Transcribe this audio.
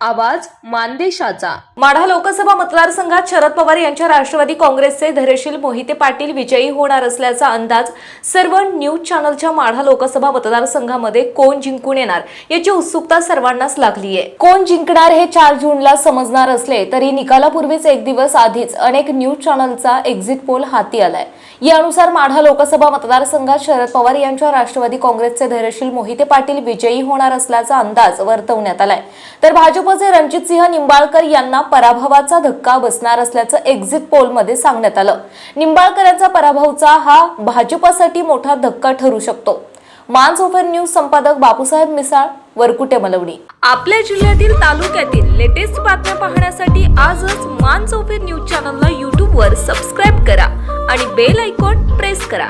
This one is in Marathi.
आवाज मानदेशाचा. माढा लोकसभा मतदारसंघात शरद पवार यांच्या राष्ट्रवादी काँग्रेसचे धैर्यशील मोहिते पाटील विजयी होणार असल्याचा अंदाज सर्व न्यूज चॅनलच्या माढा लोकसभा मतदारसंघामध्ये कोण जिंकून येणार याची उत्सुकता सर्वांनाच लागली आहे कोण जिंकणार हे चार जूनला समजणार असले तरी निकालापूर्वीच एक दिवस आधीच अनेक न्यूज चॅनलचा एक्झिट पोल हाती आलाय. यानुसार माढा लोकसभा मतदारसंघात शरद पवार यांच्या राष्ट्रवादी काँग्रेसचे धैर्यशील मोहिते पाटील विजयी होणार असल्याचा अंदाज वर्तवण्यात आलाय. तर भाजप भाजपचे रणजितसिंह निंबाळकर यांना पराभवाचा धक्का बसणार असल्याचं एक्झिट पोलमध्ये सांगण्यात आलं. निंबाळकरांचा पराभवचा हा भाजपसाठी मोठा धक्का ठरू शकतो. मान्स ओफर न्यूज संपादक बापूसाहेब मिसाळ वरकुटे मलवणी. आपल्या जिल्ह्यातील तालुक्यातील लेटेस्ट बातम्या पाहण्यासाठी आजच मान्स ओफर न्यूज चॅनलला यूट्यूबवर सबस्क्राईब करा आणि बेल आयकॉन प्रेस करा.